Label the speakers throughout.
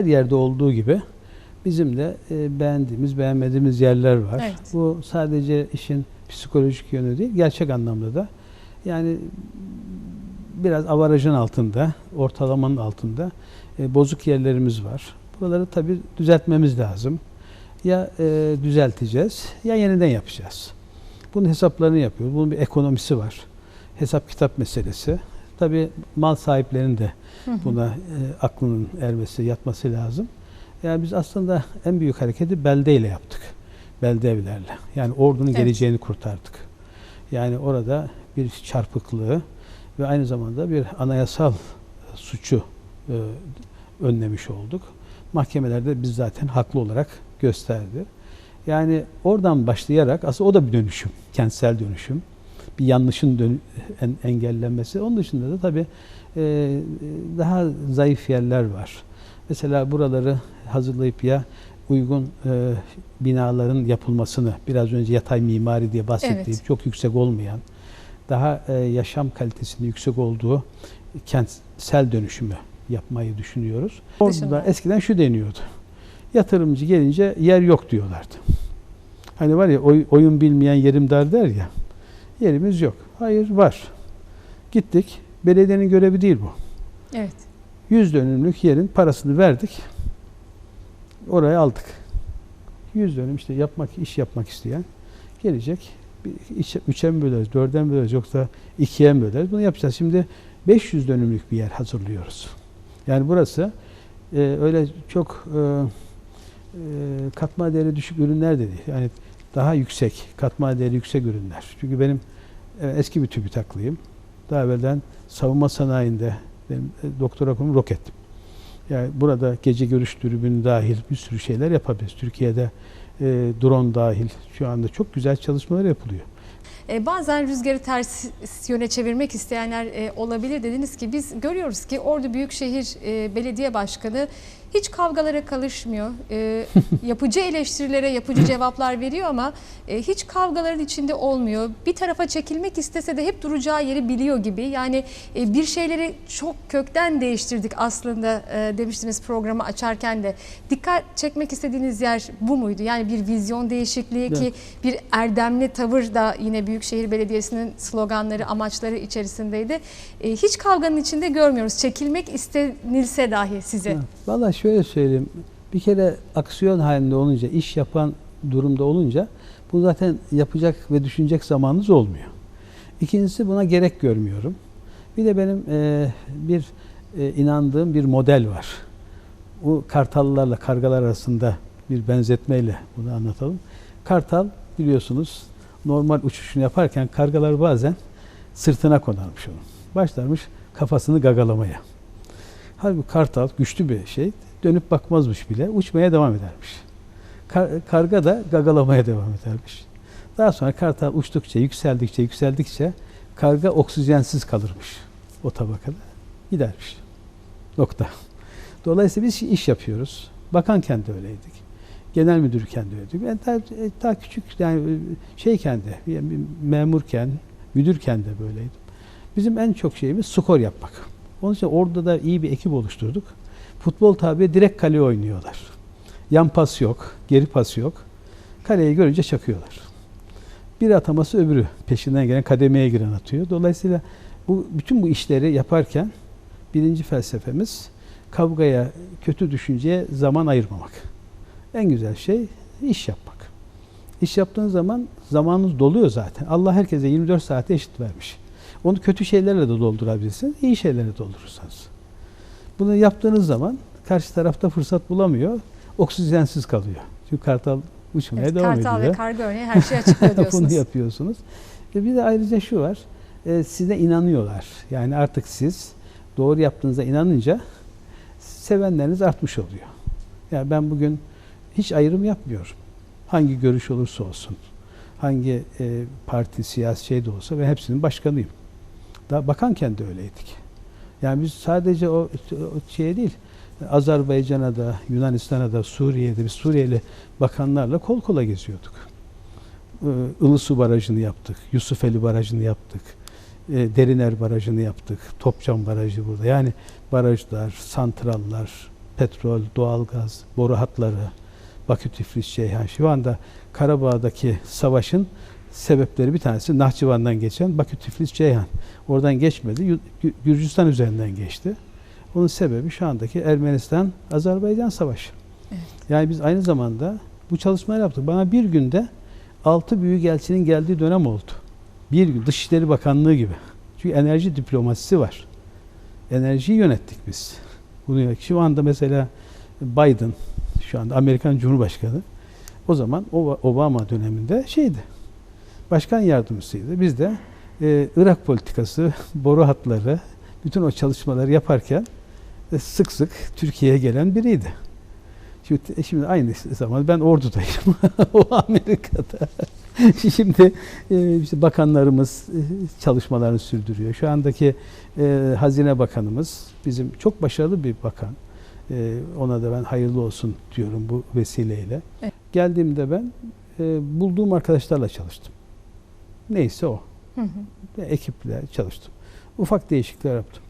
Speaker 1: Her yerde olduğu gibi bizim de e, beğendiğimiz, beğenmediğimiz yerler var.
Speaker 2: Evet.
Speaker 1: Bu sadece işin psikolojik yönü değil, gerçek anlamda da. Yani biraz avarajın altında, ortalamanın altında e, bozuk yerlerimiz var. Buraları tabii düzeltmemiz lazım. Ya e, düzelteceğiz ya yeniden yapacağız. Bunun hesaplarını yapıyoruz. Bunun bir ekonomisi var. Hesap kitap meselesi. Tabii mal sahiplerinin de buna e, aklının ermesi, yatması lazım. Yani biz aslında en büyük hareketi beldeyle yaptık. Belde evlerle. Yani ordunun
Speaker 2: Evet.
Speaker 1: geleceğini kurtardık. Yani orada bir çarpıklığı ve aynı zamanda bir anayasal e, suçu e, önlemiş olduk. Mahkemelerde biz zaten haklı olarak gösterdi. Yani oradan başlayarak aslında o da bir dönüşüm, kentsel dönüşüm. Bir yanlışın engellenmesi. Onun dışında da tabii e, daha zayıf yerler var. Mesela buraları hazırlayıp ya uygun e, binaların yapılmasını biraz önce yatay mimari diye bahsettiğim
Speaker 2: Evet.
Speaker 1: çok yüksek olmayan daha e, yaşam kalitesinin yüksek olduğu kentsel dönüşümü yapmayı düşünüyoruz. Orada eskiden şu deniyordu. Yatırımcı gelince yer yok diyorlardı. Hani var ya oy- oyun bilmeyen yerim dar der ya. Yerimiz yok. Hayır var. Gittik. Belediyenin görevi değil bu.
Speaker 2: Evet.
Speaker 1: 100 dönümlük yerin parasını verdik. Oraya aldık. 100 dönüm işte yapmak, iş yapmak isteyen gelecek. Bir iç, üçe mi böleriz, dörde mi böleriz yoksa ikiye mi böleriz? Bunu yapacağız. Şimdi 500 dönümlük bir yer hazırlıyoruz. Yani burası e, öyle çok e, e, katma değeri düşük ürünler de değil. Yani daha yüksek, katma değeri yüksek ürünler. Çünkü benim e, eski bir TÜBİTAK'lıyım. Daha evvelden savunma sanayinde benim e, doktora konum roket. Yani burada gece görüş tribünü dahil bir sürü şeyler yapabiliriz. Türkiye'de e, drone dahil şu anda çok güzel çalışmalar yapılıyor.
Speaker 2: E, bazen rüzgarı ters yöne çevirmek isteyenler e, olabilir. Dediniz ki biz görüyoruz ki Ordu Büyükşehir e, Belediye Başkanı hiç kavgalara kalışmıyor. Yapıcı eleştirilere yapıcı cevaplar veriyor ama hiç kavgaların içinde olmuyor. Bir tarafa çekilmek istese de hep duracağı yeri biliyor gibi. Yani bir şeyleri çok kökten değiştirdik aslında demiştiniz programı açarken de. Dikkat çekmek istediğiniz yer bu muydu? Yani bir vizyon değişikliği ki bir erdemli tavır da yine Büyükşehir Belediyesi'nin sloganları, amaçları içerisindeydi. E, hiç kavganın içinde görmüyoruz. Çekilmek istenilse dahi size.
Speaker 1: Ha, Vallahi şöyle söyleyeyim. Bir kere aksiyon halinde olunca, iş yapan durumda olunca bu zaten yapacak ve düşünecek zamanınız olmuyor. İkincisi buna gerek görmüyorum. Bir de benim e, bir e, inandığım bir model var. Bu kartallarla kargalar arasında bir benzetmeyle bunu anlatalım. Kartal biliyorsunuz normal uçuşunu yaparken kargalar bazen sırtına konarmış onun. Başlarmış kafasını gagalamaya. Halbuki kartal güçlü bir şey. Dönüp bakmazmış bile. Uçmaya devam edermiş. Kar- karga da gagalamaya devam edermiş. Daha sonra kartal uçtukça, yükseldikçe, yükseldikçe karga oksijensiz kalırmış o tabakada. Gidermiş. Nokta. Dolayısıyla biz iş yapıyoruz. Bakanken de öyleydik. Genel müdürken de öyleydik. Ben daha, daha küçük yani şeyken de, yani memurken, müdürken de böyleydim. Bizim en çok şeyimiz skor yapmak. Onun için orada da iyi bir ekip oluşturduk. Futbol tabi direkt kale oynuyorlar. Yan pas yok, geri pas yok. Kaleyi görünce çakıyorlar. Bir ataması öbürü peşinden gelen kademeye giren atıyor. Dolayısıyla bu bütün bu işleri yaparken birinci felsefemiz kavgaya, kötü düşünceye zaman ayırmamak. En güzel şey iş yapmak. İş yaptığın zaman zamanınız doluyor zaten. Allah herkese 24 saate eşit vermiş. Onu kötü şeylerle de doldurabilirsiniz, iyi şeylerle doldurursanız. Bunu yaptığınız zaman karşı tarafta fırsat bulamıyor, oksijensiz kalıyor. Çünkü kartal uçmaya
Speaker 2: Evet,
Speaker 1: devam
Speaker 2: kartal
Speaker 1: ediyor.
Speaker 2: ve karga örneği her şeyi açıklıyor diyorsunuz.
Speaker 1: Bunu yapıyorsunuz. E bir de ayrıca şu var, e, size inanıyorlar. Yani artık siz doğru yaptığınıza inanınca sevenleriniz artmış oluyor. Yani ben bugün hiç ayrım yapmıyorum. Hangi görüş olursa olsun, hangi e, parti, siyasi şey de olsa ve hepsinin başkanıyım. Daha bakanken de öyleydik. Yani biz sadece o, o şeye değil, Azerbaycan'a da, Yunanistan'a da, Suriye'de biz Suriyeli bakanlarla kol kola geziyorduk. Ilısu Barajı'nı yaptık, Yusufeli Barajı'nı yaptık, e, Deriner Barajı'nı yaptık, Topçam Barajı burada. Yani barajlar, santrallar, petrol, doğalgaz, boru hatları, Bakü, Tiflis, Ceyhan. Şu anda Karabağ'daki savaşın sebepleri bir tanesi Nahçıvan'dan geçen Bakü, Tiflis, Ceyhan. Oradan geçmedi. Gürcistan üzerinden geçti. Onun sebebi şu andaki Ermenistan-Azerbaycan savaşı.
Speaker 2: Evet.
Speaker 1: Yani biz aynı zamanda bu çalışmaları yaptık. Bana bir günde altı büyükelçinin geldiği dönem oldu. Bir gün Dışişleri Bakanlığı gibi. Çünkü enerji diplomasisi var. Enerjiyi yönettik biz. Bunu şu anda mesela Biden şu anda Amerikan Cumhurbaşkanı o zaman Obama döneminde şeydi. Başkan yardımcısıydı. Biz de e, Irak politikası, boru hatları, bütün o çalışmaları yaparken e, sık sık Türkiye'ye gelen biriydi. Şimdi, şimdi aynı zaman ben ordudayım. o Amerika'da. şimdi e, işte bakanlarımız e, çalışmalarını sürdürüyor. Şu andaki e, Hazine Bakanımız bizim çok başarılı bir bakan. E, ona da ben hayırlı olsun diyorum bu vesileyle.
Speaker 2: Evet.
Speaker 1: Geldiğimde ben e, bulduğum arkadaşlarla çalıştım. Neyse o.
Speaker 2: Hı hı.
Speaker 1: Ekiple çalıştım. Ufak değişiklikler yaptım.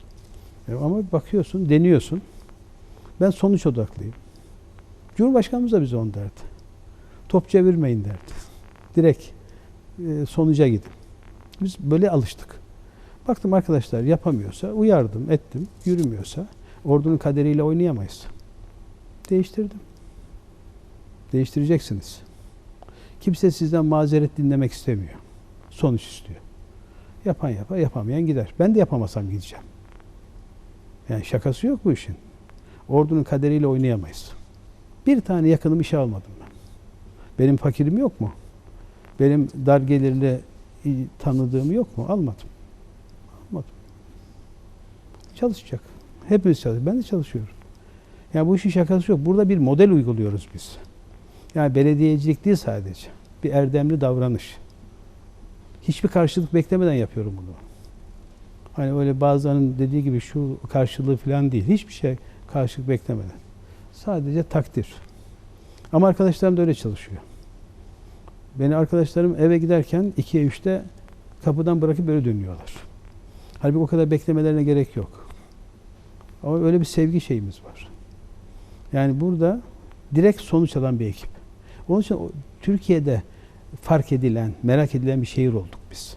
Speaker 1: E, Ama bakıyorsun, deniyorsun. Ben sonuç odaklıyım. Cumhurbaşkanımız da bize onu derdi. Top çevirmeyin derdi. Direkt e, sonuca gidin. Biz böyle alıştık. Baktım arkadaşlar yapamıyorsa uyardım, ettim. Yürümüyorsa ordunun kaderiyle oynayamayız. Değiştirdim. Değiştireceksiniz. Kimse sizden mazeret dinlemek istemiyor. Sonuç istiyor. Yapan yapar, yapamayan gider. Ben de yapamasam gideceğim. Yani şakası yok bu işin. Ordunun kaderiyle oynayamayız. Bir tane yakınım işe almadım ben. Benim fakirim yok mu? Benim dar gelirli e, tanıdığım yok mu? Almadım. Almadım. Çalışacak. Hepimiz çalışıyoruz. Ben de çalışıyorum. Yani bu işin şakası yok. Burada bir model uyguluyoruz biz. Yani belediyecilik değil sadece. Bir erdemli davranış. Hiçbir karşılık beklemeden yapıyorum bunu. Hani öyle bazılarının dediği gibi şu karşılığı falan değil. Hiçbir şey karşılık beklemeden. Sadece takdir. Ama arkadaşlarım da öyle çalışıyor. Beni arkadaşlarım eve giderken 2'ye 3'te kapıdan bırakıp böyle dönüyorlar. Halbuki o kadar beklemelerine gerek yok. Ama öyle bir sevgi şeyimiz var. Yani burada direkt sonuç alan bir ekip. Onun için Türkiye'de fark edilen, merak edilen bir şehir olduk biz.